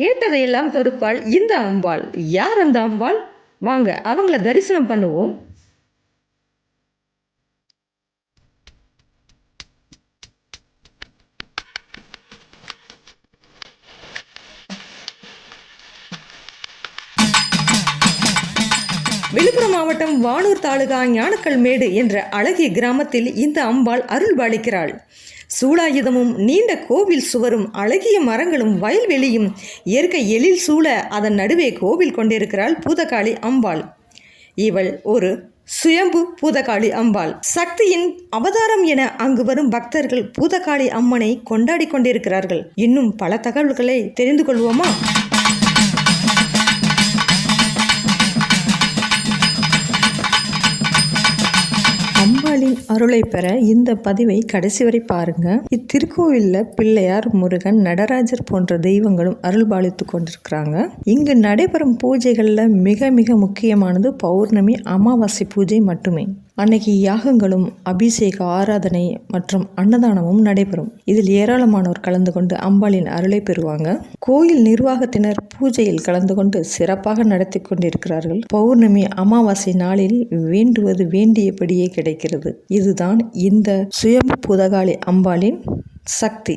கேட்டதையெல்லாம் தொடுப்பாள் இந்த அம்பாள். யார் அந்த அம்பாள்? வாங்க அவங்கள தரிசனம் பண்ணுவோம். விழுப்புரம் மாவட்டம் வானூர் தாலுகா ஞானக்கல் மேடு என்ற அழகிய கிராமத்தில் இந்த அம்பாள் அருள் பாலிக்கிறாள். சூளாயுதமும் நீண்ட கோவில் சுவரும் அழகிய மரங்களும் வயல்வெளியும் இயற்கை எழில் சூழ அதன் நடுவே கோவில் கொண்டிருக்கிறாள் பூதகாளி அம்பாள். இவள் ஒரு சுயம்பு பூதகாளி அம்பாள். சக்தியின் அவதாரம் என அங்கு வரும் பக்தர்கள் பூதகாளி அம்மனை கொண்டாடி கொண்டிருக்கிறார்கள். இன்னும் பல தகவல்களை தெரிந்து கொள்வோமா? அம்பாளின் அருளை பெற இந்த பதிவை கடைசி வரை பாருங்க. இத்திருக்கோவிலில் பிள்ளையார் முருகன் நடராஜர் போன்ற தெய்வங்களும் அருள் பாலித்து கொண்டிருக்கிறாங்க. இங்கு நடைபெறும் பூஜைகளில் மிக மிக முக்கியமானது பௌர்ணமி அமாவாசை பூஜை மட்டுமே. அன்னைக்கு யாகங்களும் அபிஷேக ஆராதனை மற்றும் அன்னதானமும் நடைபெறும். இதில் ஏராளமானோர் கலந்து கொண்டு அம்பாளின் அருளை பெறுவாங்க. கோயில் நிர்வாகத்தினர் பூஜையில் கலந்து கொண்டு சிறப்பாக நடத்தி கொண்டிருக்கிறார்கள். பௌர்ணமி அமாவாசை நாளில் வேண்டுவது வேண்டியபடியே கிடைக்கிறது. இதுதான் இந்த சுயம்பு புதகாளி அம்பாளின் சக்தி.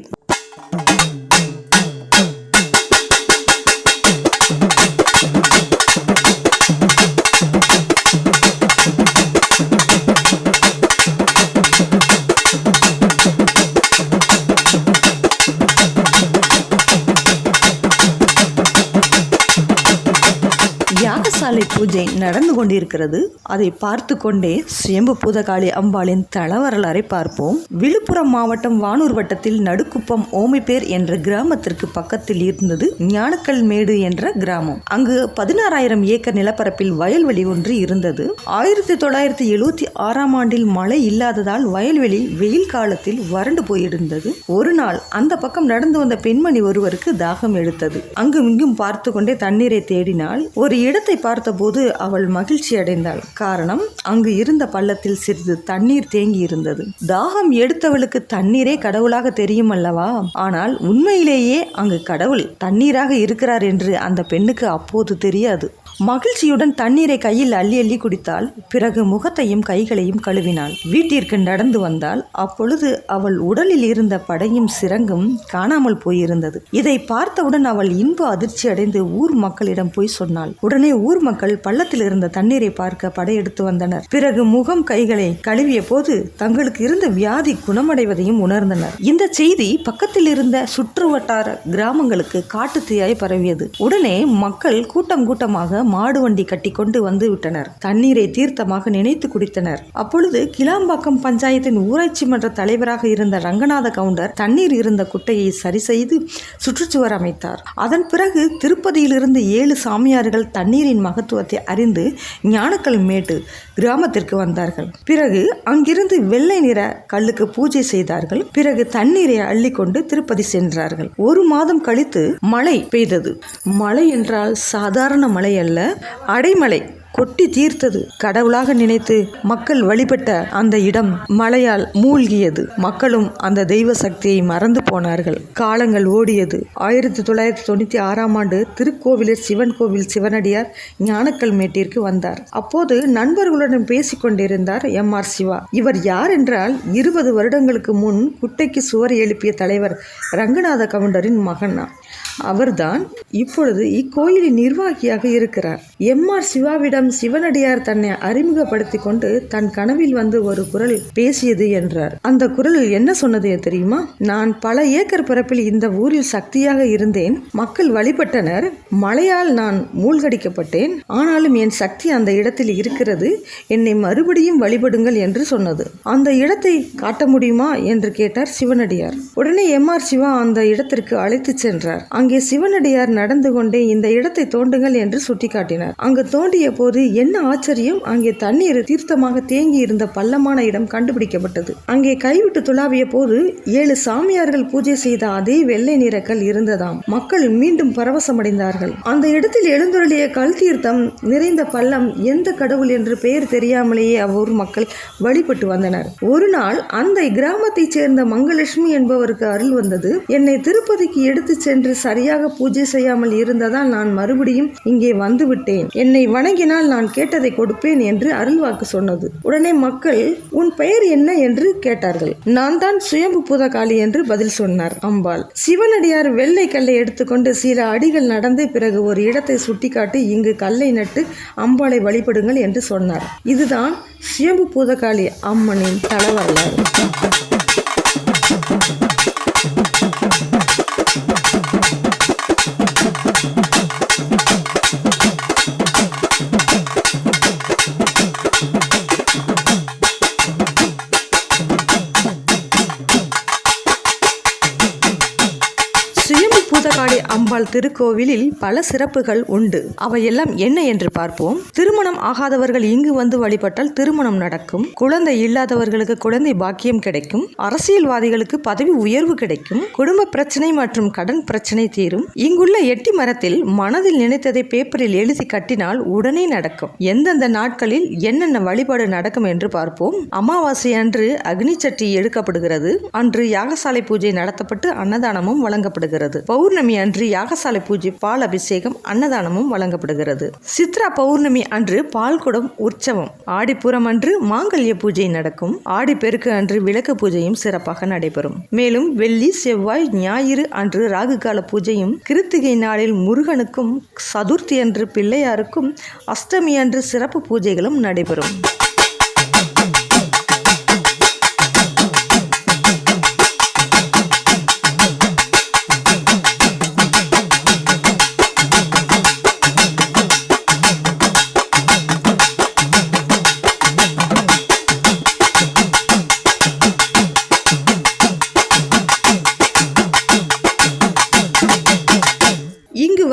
யாகசாலை பூஜை நடந்து கொண்டிருக்கிறது. அதை பார்த்து கொண்டே சுயம்பு பூதகாளி அம்பாளின் தளவரலாறை பார்ப்போம். விழுப்புரம் மாவட்டம் வானூர் வட்டத்தில் நடுக்குப்பம் ஓமைப்பேர் என்ற கிராமத்திற்கு பக்கத்தில் இருந்தது ஞானக்கல் மேடு என்ற கிராமம். அங்கு பதினாறாயிரம் ஏக்கர் நிலப்பரப்பில் வயல்வெளி ஒன்று இருந்தது. ஆயிரத்தி தொள்ளாயிரத்தி எழுவத்தி ஆறாம் ஆண்டில் மழை இல்லாததால் வயல்வெளி வெயில் காலத்தில் வறண்டு போயிருந்தது. ஒரு நாள் அந்த பக்கம் நடந்து வந்த பெண்மணி ஒருவருக்கு தாகம் எடுத்தது. அங்கும் இங்கும் பார்த்து கொண்டே தண்ணீரை தேடினால் ஒரு இடத்தை பார்த்தபோது அவள் மகிழ்ச்சி அடைந்தாள். காரணம் அங்கு இருந்த பள்ளத்தில் சிறிது தண்ணீர் தேங்கி இருந்தது தாகம் எடுத்தவளுக்கு தண்ணீரே கடவுளாக தெரியும் அல்லவா? ஆனால் உண்மையிலேயே அங்கு கடவுள் தண்ணீராக இருக்கிறார் என்று அந்த பெண்ணுக்கு அப்போது தெரியாது. மகிழ்ச்சியுடன் தண்ணீரை கையில் அள்ளி அள்ளி குடித்தாள் பிறகு முகத்தையும் கைகளையும் கழுவினாள். வீட்டிற்கு நடந்து வந்தால் அப்பொழுது அவள் உடலில் இருந்த படையும் சிறங்கும் காணாமல் போயிருந்தது. இதை பார்த்தவுடன் அவள் இன்ப அதிர்ச்சி அடைந்து ஊர் மக்களிடம் போய் சொன்னாள். உடனே ஊர் மக்கள் பள்ளத்தில் இருந்த தண்ணீரை பார்க்க படையெடுத்து வந்தனர். பிறகு முகம் கைகளை கழுவிய போது தங்களுக்கு இருந்த வியாதி குணமடைவதையும் உணர்ந்தனர். இந்த செய்தி பக்கத்தில் இருந்த சுற்றுவட்டார கிராமங்களுக்கு காட்டுத்தீயாய் பரவியது. உடனே மக்கள் கூட்டம் கூட்டமாக மாடு வண்டி கட்டி கொண்டு வந்து விட்டனர். தண்ணீரை தீர்த்தமாக நினைத்து குடித்தனர். அப்பொழுது கிளாம்பாக்கம் பஞ்சாயத்தின் ஊராட்சி மன்ற தலைவராக இருந்த ரங்கநாத கவுண்டர் தண்ணீர் இருந்த குட்டையை சரி செய்து சுற்றுச்சுவர் அமைத்தார். அதன் பிறகு திருப்பதியிலிருந்து ஏழு சாமியார்கள் தண்ணீரின் மகத்துவத்தை அறிந்து ஞானக்கல் மேட்டு கிராமத்திற்கு வந்தார்கள். பிறகு அங்கிருந்து வெள்ளை நிற கல்லுக்கு பூஜை செய்தார்கள். பிறகு தண்ணீரை அள்ளி கொண்டு திருப்பதி சென்றார்கள். ஒரு மாதம் கழித்து மழை பெய்தது. மழை என்றால் சாதாரண மழை அல்ல அடைமழை. கொட்டி தீர்த்தது. கடவுளாக நினைத்து மக்கள் வழிபட்ட அந்த இடம் மழையால் மூழ்கியது. மக்களும் அந்த தெய்வ சக்தியை மறந்து போனார்கள். காலங்கள் ஓடியது. ஆயிரத்தி தொள்ளாயிரத்தி தொண்ணூற்றி ஆறாம் ஆண்டு திருக்கோவிலர் சிவன் கோவில் சிவனடியார் ஞானக்கல் மேட்டிற்கு வந்தார். அப்போது நண்பர்களுடன் பேசிக்கொண்டிருந்தார் எம் ஆர் சிவா. இவர் யார் என்றால் இருபது வருடங்களுக்கு முன் குட்டைக்கு சுவர் எழுப்பிய தலைவர் ரங்கநாத கவுண்டரின் மகனா. அவர்தான் இப்பொழுது இக்கோயிலின் நிர்வாகியாக இருக்கிறார். எம் ஆர் சிவாவிடம் சிவனடியார் தன்னை அறிமுகப்படுத்தி கொண்டு தன் கனவில் வந்து ஒரு குரல் பேசியது என்றார். அந்த குரல் என்ன சொன்னது தெரியுமா? நான் பல ஏக்கர் பரப்பில் இந்த ஊரில் சக்தியாக இருந்தேன். மக்கள் வழிபட்டனர். மழையால் நான் மூழ்கடிக்கப்பட்டேன். ஆனாலும் என் சக்தி அந்த இடத்தில் இருக்கிறது. என்னை மறுபடியும் வழிபடுங்கள் என்று சொன்னது. அந்த இடத்தை காட்ட முடியுமா? என்று கேட்டார் சிவனடியார். உடனே எம் ஆர் சிவா அந்த இடத்திற்கு அழைத்துச் சென்றார். அங்கே சிவனடியார் நடந்து கொண்டே இந்த இடத்தை தோண்டுங்கள் என்று சுட்டிக்காட்டினார். அங்கு தோண்டிய போது என்ன ஆச்சரியம்? அங்கே தண்ணீர் தீர்த்தமாக தேங்கி இருந்த பள்ளமான இடம் கண்டுபிடிக்கப்பட்டது. அங்கே கைவிட்டு துளாவிய போது ஏழு சாமியார்கள் பூஜை செய்த அதே வெள்ளை நிறக்கல் இருந்ததாம். மக்கள் மீண்டும் பரவசமடைந்தார்கள். அந்த இடத்தில் எழுந்துருளிய கல் தீர்த்தம் நிறைந்த பள்ளம் எந்த கடவுள் என்று பெயர் தெரியாமலேயே அவ்வூர் மக்கள் வழிபட்டு வந்தனர். ஒரு நாள் அந்த கிராமத்தைச் சேர்ந்த மங்கலட்சுமி என்பவருக்கு அருள் வந்தது. என்னை திருப்பதிக்கு எடுத்துச் சென்று சரி சரியாக பூஜை செய்யாமல் இருந்ததால் நான் மறுபடியும் இங்கே வந்துவிட்டேன். என்னை வணங்கினால் நான் கேட்டதை கொடுப்பேன் என்று அருள்வாக்கு சொன்னது. உடனே மக்கள் உன் பெயர் என்ன? என்று கேட்டார்கள். நான் தான் சுயம்பு பூதகாளி என்று பதில் சொன்னார் அம்பாள். சிவனடியார் வெள்ளை கல்லை எடுத்துக்கொண்டு சில அடிகள் நடந்து பிறகு ஒரு இடத்தை சுட்டிக்காட்டி இங்கு கல்லை நட்டு அம்பாளை வழிபடுங்கள் என்று சொன்னார். இதுதான் சுயம்பு பூதகாளி அம்மனின் தலவரலாறு. அம்பாள் திருக்கோவிலில் பல சிறப்புகள் உண்டு. அவையெல்லாம் என்ன என்று பார்ப்போம். திருமணம் ஆகாதவர்கள் இங்கு வந்து வழிபட்டால் திருமணம் நடக்கும். குழந்தை இல்லாதவர்களுக்கு குழந்தை பாக்கியம் கிடைக்கும். அரசியல்வாதிகளுக்கு பதவி உயர்வு கிடைக்கும். குடும்ப பிரச்சனை மற்றும் கடன் பிரச்சனை தீரும். இங்குள்ள எட்டி மரத்தில் மனதில் நினைத்ததை பேப்பரில் எழுதி கட்டினால் உடனே நடக்கும். எந்தெந்த நாட்களில் என்னென்ன வழிபாடு நடக்கும் என்று பார்ப்போம். அமாவாசை அன்று அக்னி சட்டி எடுக்கப்படுகிறது. அன்று யாகசாலை பூஜை நடத்தப்பட்டு அன்னதானமும் வழங்கப்படுகிறது. பௌர்ணமி அன்று யாகசாலை பூஜை பால் அபிஷேகம் அன்னதானமும் வழங்கப்படுகிறது. சித்ரா பௌர்ணமி அன்று பால்குடம் உற்சவம். ஆடிப்புறம் அன்று மாங்கல்ய பூஜை நடக்கும். ஆடிப்பெருக்கு அன்று விளக்கு பூஜையும் சிறப்பாக நடைபெறும். மேலும் வெள்ளி செவ்வாய் ஞாயிறு அன்று ராகுகால பூஜையும் கிருத்திகை நாளில் முருகனுக்கும் சதுர்த்தி அன்று பிள்ளையாருக்கும் அஷ்டமி அன்று சிறப்பு பூஜைகளும் நடைபெறும்.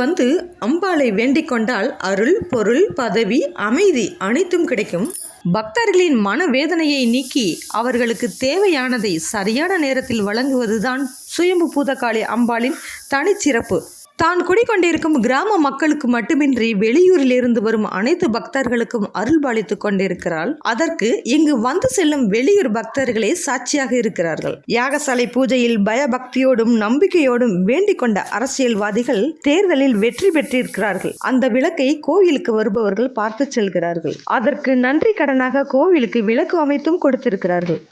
வந்து அம்பாளை வேண்டிக் கொண்டால் அருள் பொருள் பதவி அமைதி அனைத்தும் கிடைக்கும். பக்தர்களின் மனவேதனையை நீக்கி அவர்களுக்கு தேவையானதை சரியான நேரத்தில் வழங்குவதுதான் சுயம்பு பூதகாளி அம்பாளின் தனிச்சிறப்பு. தான் குடிக்கொண்டிருக்கும் கிராம மக்களுக்கு மட்டுமின்றி வெளியூரிலிருந்து வரும் அனைத்து பக்தர்களுக்கும் அருள் பாலித்துக் கொண்டிருக்கிறாள். அதற்கு இங்கு வந்து செல்லும் வெளியூர் பக்தர்களே சாட்சியாக இருக்கிறார்கள். யாகசாலை பூஜையில் பயபக்தியோடும் நம்பிக்கையோடும் வேண்டிக் கொண்ட அரசியல்வாதிகள் தேர்தலில் வெற்றி பெற்றிருக்கிறார்கள். அந்த விளக்கை கோவிலுக்கு வருபவர்கள் பார்த்து செல்கிறார்கள். அதற்கு நன்றி கடனாக கோவிலுக்கு விளக்கு அமைத்தும் கொடுத்திருக்கிறார்கள்.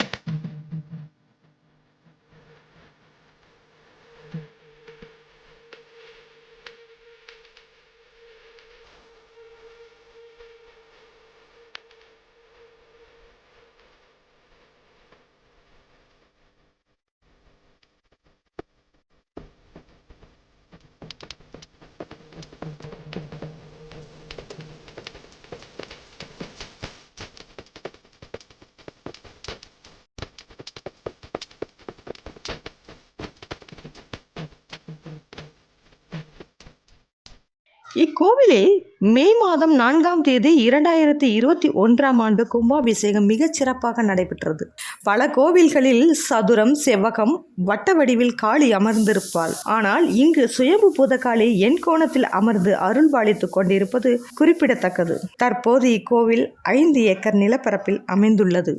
இக்கோவிலில் மே மாதம் நான்காம் தேதி இரண்டாயிரத்தி இருபத்தி ஒன்றாம் ஆண்டு கும்பாபிஷேகம் மிகச் சிறப்பாக நடைபெற்றது. பல கோவில்களில் சதுரம் செவ்வகம் வட்ட வடிவில் காளி அமர்ந்திருப்பாள். ஆனால் இங்கு சுயம்பு பூதகாளி என் கோணத்தில் அமர்ந்து அருள் பாலித்துக் கொண்டிருப்பது குறிப்பிடத்தக்கது. தற்போது இக்கோவில் ஐந்து ஏக்கர் நிலப்பரப்பில் அமைந்துள்ளது.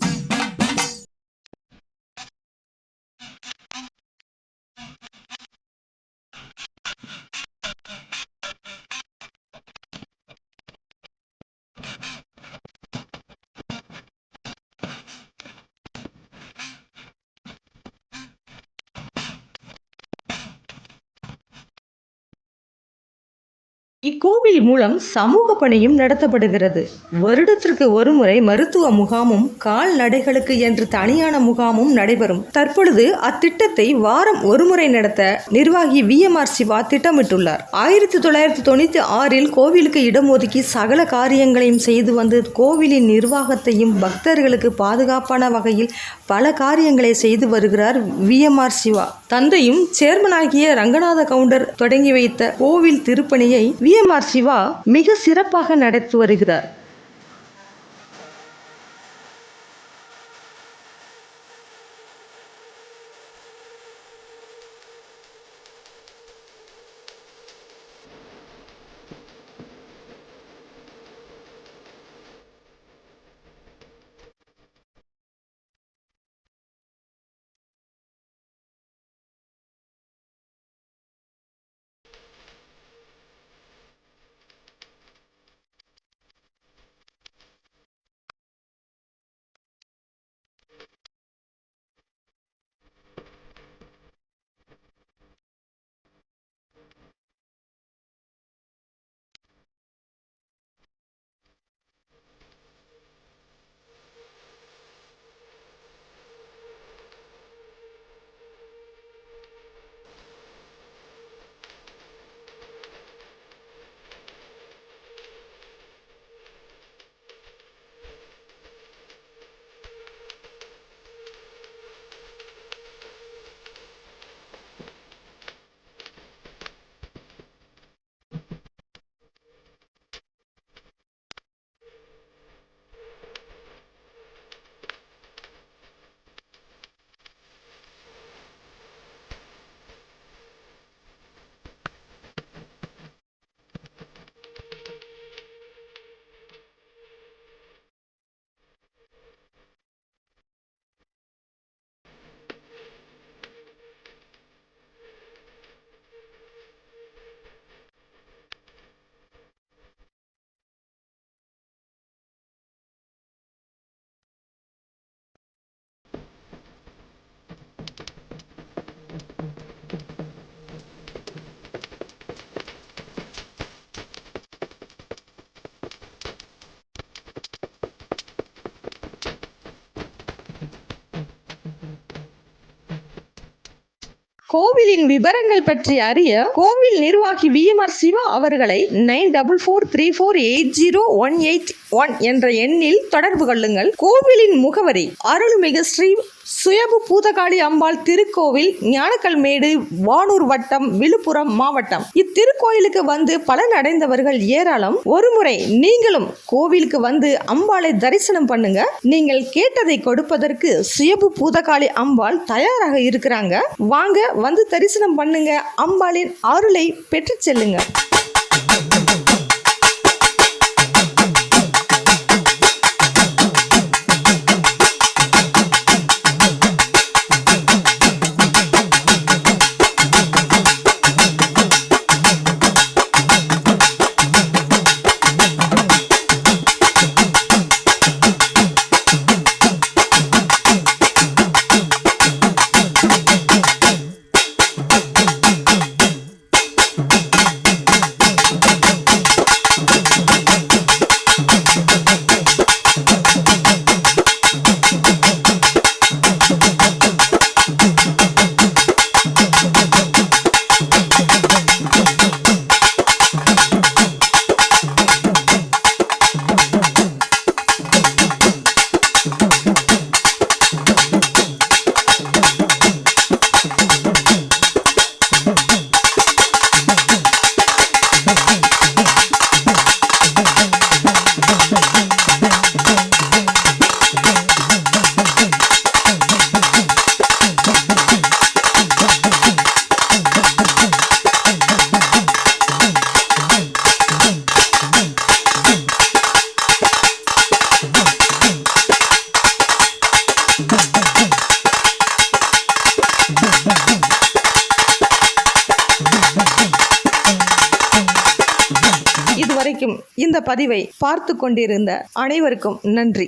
இக்கோவில் மூலம் சமூக பணியும் நடத்தப்படுகிறது. வருடத்திற்கு ஒருமுறை மருத்துவ முகாமும் கால்நடைகளுக்கு என்று தனியான முகாமும் நடைபெறும். தற்பொழுது அத்திட்டத்தை வாரம் ஒருமுறை நடத்த நிர்வாகி வி. எம். ஆர். சிவா திட்டமிட்டுள்ளார். ஆயிரத்தி தொள்ளாயிரத்தி தொண்ணூத்தி ஆறில் கோவிலுக்கு இடம் ஒதுக்கி சகல காரியங்களையும் செய்து வந்து கோவிலின் நிர்வாகத்தையும் பக்தர்களுக்கு பாதுகாப்பான வகையில் பல காரியங்களை செய்து வருகிறார் வி. எம். ஆர். சிவா. தந்தையும் சேர்மனாகிய ரங்கநாத கவுண்டர் தொடங்கி வைத்த கோவில் திருப்பணியை வி. எம் ஆர் சிவா மிக சிறப்பாக நடத்தி வருகிறார். கோவிலின் விவரங்கள் பற்றி அறிய கோவில் நிர்வாகி வி எம் ஆர் சிவா அவர்களை nine double four three four eight zero one eight one என்ற எண்ணில் தொடர்பு கொள்ளுங்கள். கோவிலின் முகவரி அருள்மிகு ஸ்ரீ சுயபு பூதகாளி அம்பாள் திருக்கோவில் ஞானக்கல்மேடு வானூர் வட்டம் விழுப்புரம் மாவட்டம். இத்திருக்கோயிலுக்கு வந்து பலன் அடைந்தவர்கள் ஏராளம். ஒருமுறை நீங்களும் கோவிலுக்கு வந்து அம்பாளை தரிசனம் பண்ணுங்க. நீங்கள் கேட்டதை கொடுப்பதற்கு சுயபு பூதகாளி அம்பாள் தயாராக இருக்கிறாங்க. வாங்க வந்து தரிசனம் பண்ணுங்க. அம்பாளின் அருளை பெற்று செல்லுங்க. பதிவை பார்த்து கொண்டிருந்த அனைவருக்கும் நன்றி.